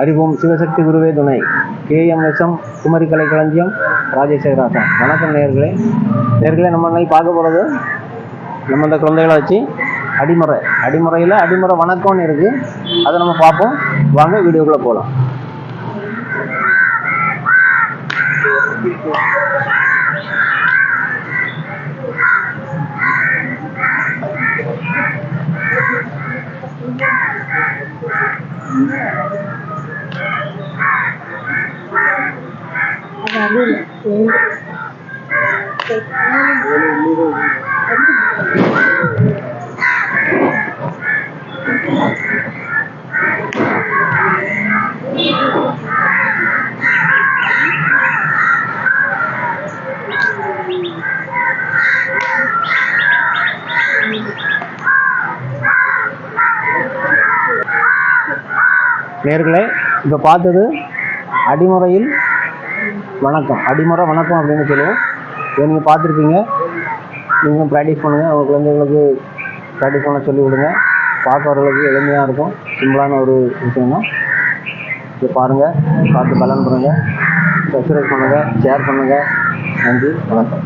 அறிவோம் சிவசக்தி குருவே துணை. கேஎம்எஸ்எம் குமரி கலை களஞ்சியம் ராஜசேகராசன் வணக்கம் நேர்களே நேர்களே நம்ம இன்னைக்கு பார்க்க போகிறது நம்ம இந்த குழந்தைகளை வச்சு அடிமுறை. அடிமுறையில் அடிமுறை வணக்கம்னு இருக்குது அதை நம்ம பார்ப்போம். வாங்க வீடியோக்குள்ளே போகலாம் Agora, நேர்களை இப்போ பார்த்தது அடிமுறையில் வணக்கம். அடிமுறை வணக்கம் அப்படின்னு சொல்லுவோம். இதை நீங்கள் பார்த்துருப்பீங்க. நீங்களும் ப்ராக்டிஸ் பண்ணுங்கள் உங்கள் குழந்தைங்களுக்கு ப்ராக்டிஸ் பண்ண சொல்லி விடுங்க பார்க்குறவர்களுக்கு எளிமையாக இருக்கும். சிம்பிளான ஒரு விஷயம் தான் இதை பாருங்கள் பார்த்து பலன் பண்ணுங்கள் சப்ஸ்கிரைப் பண்ணுங்கள் ஷேர் பண்ணுங்கள் நன்றி. வணக்கம்.